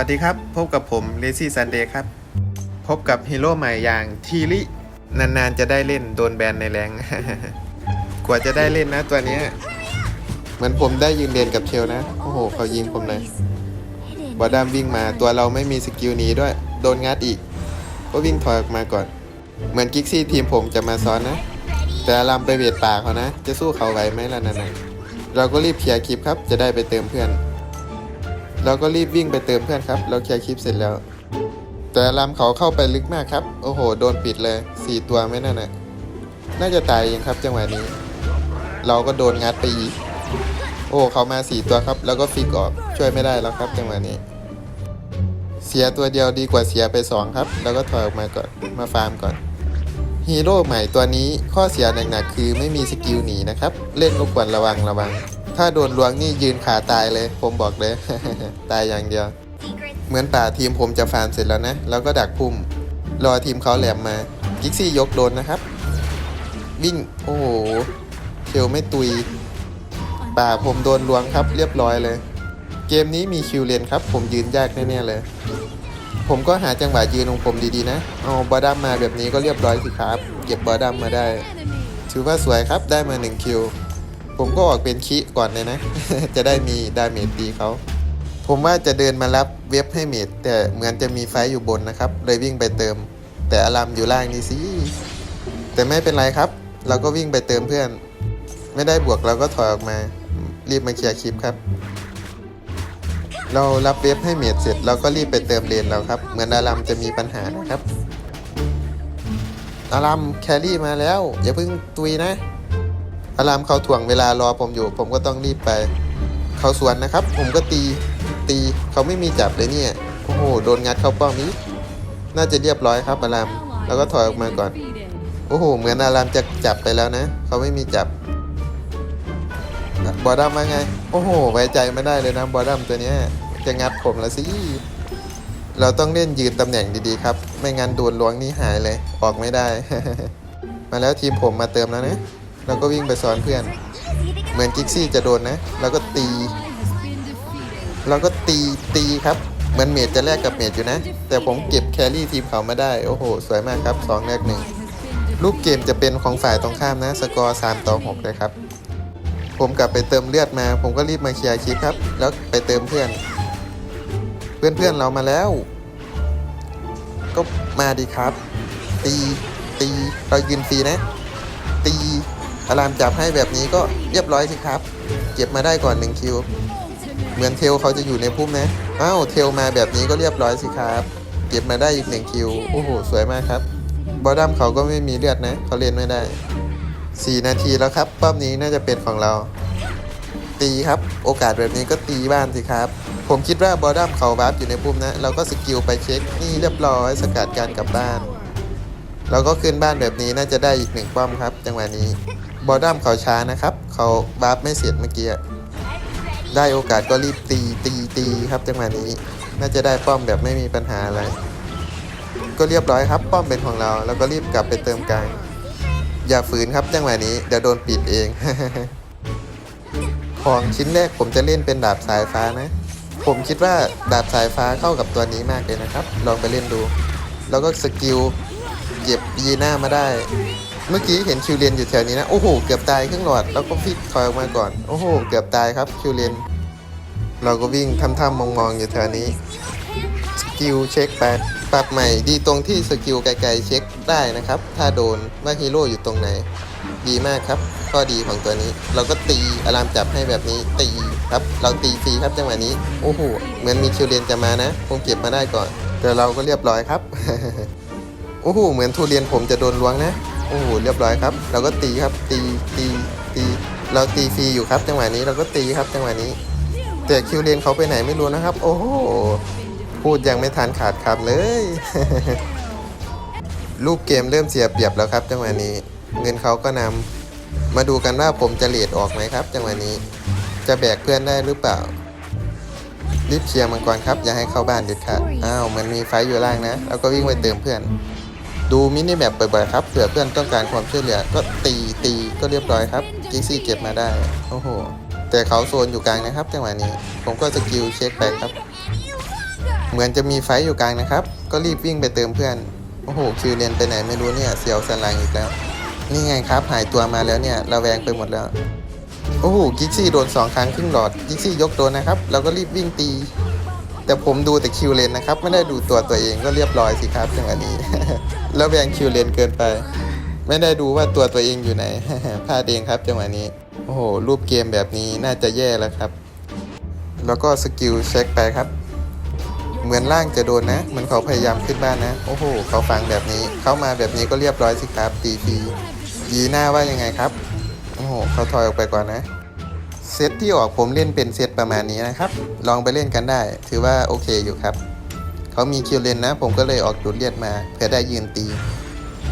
วัสดีครับ พบกับผมเลซี่ซันเดย์ครับ พบกับฮีโร่ใหม่อย่างทีรินานๆจะได้เล่นโดนแบนในแรงกว่าจะได้เล่นนะตัวนี้เหมือนผมได้ยืนเรียนกับเชลนะ โอ้โห เขายิงผมเลยบอดามวิ่งมาตัวเราไม่มีสกิลหนีด้วย โดนงัดอีก ก็วิ่งถอยออกมาก่อน เหมือนกิกซี่ทีมผมจะมาซ้อนนะ แต่อามไปเบียดป่าเขานะ จะสู้เขาไหวไหมล่ะนั่นน่ะเราก็รีบเคลียร์คลิปครับ จะได้ไปเติมเพื่อน เราก็รีบวิ่งไปเติมเพื่อนครับเราเคลียร์คลิปเสร็จแล้ว แต่ลำเขาเข้าไปลึกมากครับ โอ้โห โดนปิดเลยสี่ตัวไม่นั่นน่ะน่าจะตายเองครับจังหวะนี้ เราก็โดนงัดไปอีก โอ้เขามาสี่ตัวครับ แล้วก็ฟิกออกช่วยไม่ได้แล้วครับจังหวะนี้ เสียตัวเดียวดีกว่าเสียไปสองครับ แล้วก็ถอยออกมาก่อนมาฟาร์มก่อนฮีโร่ใหม่ตัวนี้ข้อเสียหนักๆคือไม่มีสกิลหนีนะครับ เล่นก็ควรระวังระวัง ถ้าโดนลวงนี่ยืนขาตายเลย ผมบอกเลย ตายอย่างเดียว เหมือนป่าทีมผมจะฟาร์มเสร็จแล้วนะ แล้วก็ดักพุ่ม รอทีมเขาแหลมมา กิกซี่ยกโดนนะครับ วิ่ง โอ้โหเทลไม่ตุย ป่าผมโดนลวงครับ เรียบร้อยเลย เกมนี้มีคิวเลนครับ ผมยืนยากแน่ๆเลย ผมก็หาจังหวะยืนของผมดีๆนะ เอาบอดัมมาแบบนี้ก็เรียบร้อยสิครับ เก็บบอดัมมาได้ ถือว่าสวยครับ ได้มา1คิว ผมก็ออกเป็นคิก่อนเลยนะ จะได้มีดาเมจตีเขาผมว่าจะเดินมารับเว็บให้เมดแต่เหมือนจะมีไฟอยู่บนนะครับ เลยวิ่งไปเติม แต่อารามอยู่ล่างนี่สิแต่ไม่เป็นไรครับ เราก็วิ่งไปเติมเพื่อน ไม่ได้บวกเราก็ถอยออกมา รีบมาเคลียร์คลิปครับ เรารับเว็บให้เมดเสร็จเราก็รีบไปเติมเลนเราครับ เหมือนอารามจะมีปัญหานะครับอารามแครี่มาแล้วอย่าเพิ่งตุยนะ อารามเขาถ่วงเวลารอผมอยู่ ผมก็ต้องรีบไป เขาสวนนะครับ ผมก็ตีตีเขาไม่มีจับเลยเนี่ยโอ้โหโดนงัดเข้าป้อมนี้ น่าจะเรียบร้อยครับอารามแล้วก็ถอยออกมาก่อนโอ้โหเหมือนอารามจะจับไปแล้วนะ เขาไม่มีจับบอดัมมาไง โอ้โห ไว้ใจไม่ได้เลยนะบอดัมตัวเนี้ยจะงัดผมละสิ เราต้องเล่นยืนตำแหน่งดีๆครับ ไม่งั้นโดนล้วงนี่หายเลย ออกไม่ได้ มาแล้วทีมผมมาเติมแล้วนะ เราก็วิ่งไปสอนเพื่อน เหมือนกิกซี่จะโดนนะเราก็ตีเราก็ตีตีครับ เหมือนเมจจะแลกกับเมจอยู่นะ แต่ผมเก็บแครี่ทีมเขามาได้ โอ้โห สวยมากครับสองแลกหนึ่งลูกเกมจะเป็นของฝ่ายตรงข้ามนะ สกอร์3ต่อ6เลยครับ ผมกลับไปเติมเลือดมา ผมก็รีบมาเคลียร์คลิปครับ แล้วไปเติมเพื่อน เพื่อนเพื่อนๆเรามาแล้ว ก็มาดีครับ ตีตีเรายืนฟรีนะ ตี อารามจับให้แบบนี้ก็เรียบร้อยสิครับ เก็บมาได้ก่อนหนึ่งคิว เหมือนเทลเขาจะอยู่ในพุ่มนะ อ้าวเทลมาแบบนี้ก็เรียบร้อยสิครับ เก็บมาได้อีกหนึ่งคิว โอ้โห สวยมากครับ บอดัมเขาก็ไม่มีเลือดนะ เขาเล่นไม่ได้สี่นาทีแล้วครับป้อมนี้น่าจะเป็นของเรา ตีครับ โอกาสแบบนี้ก็ตีบ้านสิครับ ผมคิดว่าบอดัมเขาบัฟอยู่ในพุ่มนะ เราก็สกิลไปเช็ค นี่เรียบร้อย สกัดการกลับบ้าน เราก็ขึ้นบ้านแบบนี้น่าจะได้อีกหนึ่งป้อมครับ จังหวะนี้ บอดัมเขาช้านะครับ เขาบัฟไม่เสร็จเมื่อกี้ ได้โอกาสก็รีบตีตีตีครับจังหวะนี้ น่าจะได้ป้อมแบบไม่มีปัญหาอะไร ก็เรียบร้อยครับ ป้อมเป็นของเรา แล้วก็รีบกลับไปเติมกลาง อย่าฝืนครับจังหวะนี้ เดี๋ยวโดนปิดเอง ของชิ้นแรกผมจะเล่นเป็นดาบสายฟ้านะ ผมคิดว่าดาบสายฟ้าเข้ากับตัวนี้มากเลยนะครับ ลองไปเล่นดู แล้วก็สกิลเก็บยีน่ามาได้ เมื่อกี้เห็นคิวเรียนอยู่แถวนี้นะ โอ้โห เกือบตายครึ่งหลอด แล้วก็ฟิกถอยออกมาก่อน โอ้โห เกือบตายครับคิวเรียน เราก็วิ่งทำๆมองๆอยู่แถวนี้ สกิลเช็คไป ปรับใหม่ดีตรงที่สกิลไกลๆเช็คได้นะครับ ถ้าโดนว่าฮีโร่อยู่ตรงไหน ดีมากครับข้อดีของตัวนี้ เราก็ตีอารามจับให้แบบนี้ตีครับ เราตีฟรีครับจังหวะนี้ โอ้โห เหมือนมีคิวเรียนจะมานะผมเก็บมาได้ก่อน แต่เราก็เรียบร้อยครับ โอ้โห เหมือนทุเรียนผมจะโดนล้วงนะ โอ้โหเรียบร้อยครับ เราก็ตีครับตีตีตีเราตีฟรีอยู่ครับจังหวะนี้เราก็ตีครับจังหวะนี้ แต่คิวเรียนเขาไปไหนไม่รู้นะครับ โอ้โหพูดยังไม่ทันขาดคำเลยรูปเกมเริ่มเสียเปรียบแล้วครับ จังหวะนี้ เงินเขาก็นำมาดูกันว่าผมจะเลดออกไหมครับ จังหวะนี้จะแบกเพื่อนได้หรือเปล่ารีบเคลียร์มันก่อนครับอย่าให้เข้าบ้านเด็ดขาดอ้าวมันมีไฟอยู่ล่างนะแล้วก็วิ่งไปเติมเพื่อน ดูมินิแมปบ่อยๆครับเผื่อเพื่อนต้องการความช่วยเหลือก็ตีตีก็เรียบร้อยครับกิกซี่เก็บมาได้โอ้โหแต่เขาโซนอยู่กลางนะครับจังหวะนี้ผมก็สกิลเช็คไปครับ เหมือนจะมีไฟอยู่กลางนะครับ ก็รีบวิ่งไปเติมเพื่อนโอ้โหคิวเลนไปไหนไม่รู้เนี่ยเสียวสันหลังอีกแล้ว นี่ไงครับหายตัวมาแล้วเนี่ยระแวงไปหมดแล้วโอ้โหกิกซี่โดนสองครั้งครึ่งหลอดกิกซี่ยกโดนนะครับเราก็รีบวิ่งตี แต่ผมดูแต่คิวเลนนะครับ ไม่ได้ดูตัวตัวเองก็เรียบร้อยสิครับจังหวะนี้ แล้วแวงคิวเลนเกินไป ไม่ได้ดูว่าตัวตัวเองอยู่ไหนพลาดเองครับจังหวะนี้ โอ้โห รูปเกมแบบนี้น่าจะแย่แล้วครับ แล้วก็สกิลเช็คไปครับ เหมือนล่างจะโดนนะเหมือนเขาพยายามขึ้นบ้านนะ โอ้โห เขาฟังแบบนี้ เข้ามาแบบนี้ก็เรียบร้อยสิครับตีฟียีหน้าว่ายังไงครับ โอ้โห เขาถอยออกไปก่อนนะ เซตที่ออกผมเล่นเป็นเซตประมาณนี้นะครับ ลองไปเล่นกันได้ ถือว่าโอเคอยู่ครับ เขามีคิวเลนนะ ผมก็เลยออกดูดเลียดมาเพื่อได้ยืนตี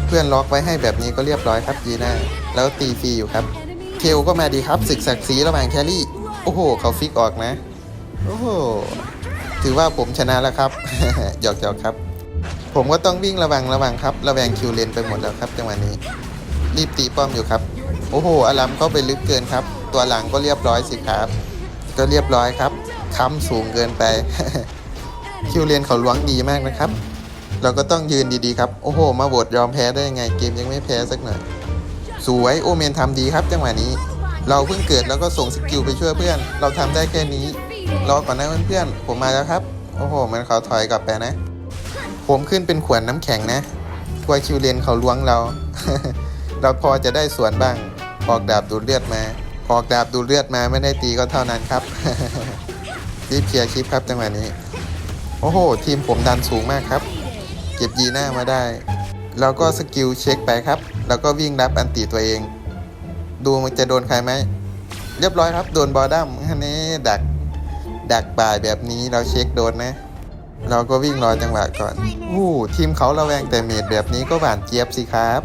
เพื่อนล็อกไว้ให้แบบนี้ก็เรียบร้อยครับยีหน้าแล้วตีฟรีอยู่ครับ เคลก็มาดีครับศึกศักดิ์ศรีระหว่างแครี่ โอ้โห เขาฟิกออกนะ โอ้โห ถือว่าผมชนะแล้วครับ หยอกหยอกครับ ผมก็ต้องวิ่งระวังระวังครับ ระแวงคิวเลนไปหมดแล้วครับจังหวะนี้ รีบตีป้อมอยู่ครับ โอ้โห อลัมเข้าไปลึกเกินครับ ตัวหลังก็เรียบร้อยสิครับ ก็เรียบร้อยครับค้ำสูงเกินไป คิวเลนเขาล้วงดีมากนะครับ เราก็ต้องยืนดีๆครับ โอ้โห มาโหวตยอมแพ้ได้ยังไงเกมยังไม่แพ้สักหน่อย สวยโอเมนทำดีครับจังหวะนี้ เราเพิ่งเกิดแล้วก็ส่งสกิลไปช่วยเพื่อน เราทำได้แค่นี้ รอก่อนนะเพื่อนๆ ผมมาแล้วครับ โอ้โห มันเขาถอยกลับไปนะ ผมขึ้นเป็นขวดน้ำแข็งนะกลัวคิวเลนเขาล้วงเรา เราพอจะได้สวนบ้างออกดาบดูดเลือดมา ออกดาบดูเลือดมาไม่ได้ตีก็เท่านั้นครับรีบเคลียร์คลิปครับจังหวะนี้ โอ้โห ทีมผมดันสูงมากครับ เก็บยีหน้ามาได้ แล้วก็สกิลเช็คไปครับ แล้วก็วิ่งรับอันตีตัวเอง ดูมันจะโดนใครไหม เรียบร้อยครับ โดนบอดัมอันนี้ดัก ดักป่ายแบบนี้เราเช็คโดนนะ เราก็วิ่งรอจังหวะก่อน อู้ทีมเขาระแวงแต่เมดแบบนี้ก็หวานเจี๊ยบสิครับ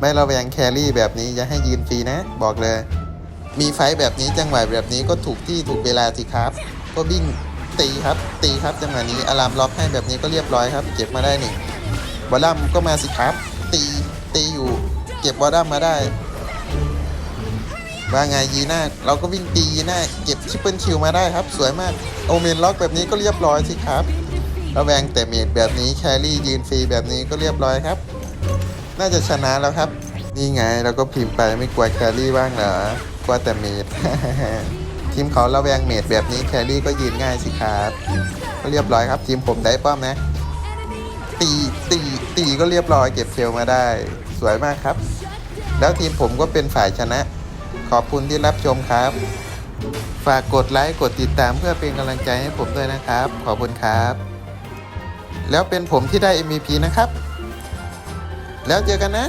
ไม่ระแวงแครี่แบบนี้อย่าให้ยืนฟรีนะ บอกเลย มีไฟแบบนี้จังหวะแบบนี้ก็ถูกที่ถูกเวลาสิครับ ก็วิ่งตีครับ ตีครับจังหวะนี้อารามล็อกให้แบบนี้ก็เรียบร้อยครับ เก็บมาได้หนึ่งบอลลัมก็มาสิครับ ตีตีอยู่ เก็บบอลลัมมาได้ว่าไงยีน่าเราก็วิ่งตียีน่าเก็บชิปเปิลคิวมาได้ครับ สวยมากโอเมนล็อกแบบนี้ก็เรียบร้อยสิครับระแวงแต่เมดแบบนี้แครี่ยืนฟรีแบบนี้ก็เรียบร้อยครับ น่าจะชนะแล้วครับ นี่ไงเราก็พิมพ์ไปไม่กลัวแครี่บ้างเหรอกลัวแต่เมดทีมเขาระแวงเมดแบบนี้แครี่ก็ยืนง่ายสิครับก็เรียบร้อยครับ ทีมผมได้ป้อมนะ ตีตีตีก็เรียบร้อยเก็บเชลมาได้ สวยมากครับ แล้วทีมผมก็เป็นฝ่ายชนะ ขอบคุณที่รับชมครับ ฝากกดไลค์กดติดตามเพื่อเป็นกำลังใจให้ผมด้วยนะครับ ขอบคุณครับ แล้วเป็นผมที่ได้ MVP นะครับ แล้วเจอกันนะ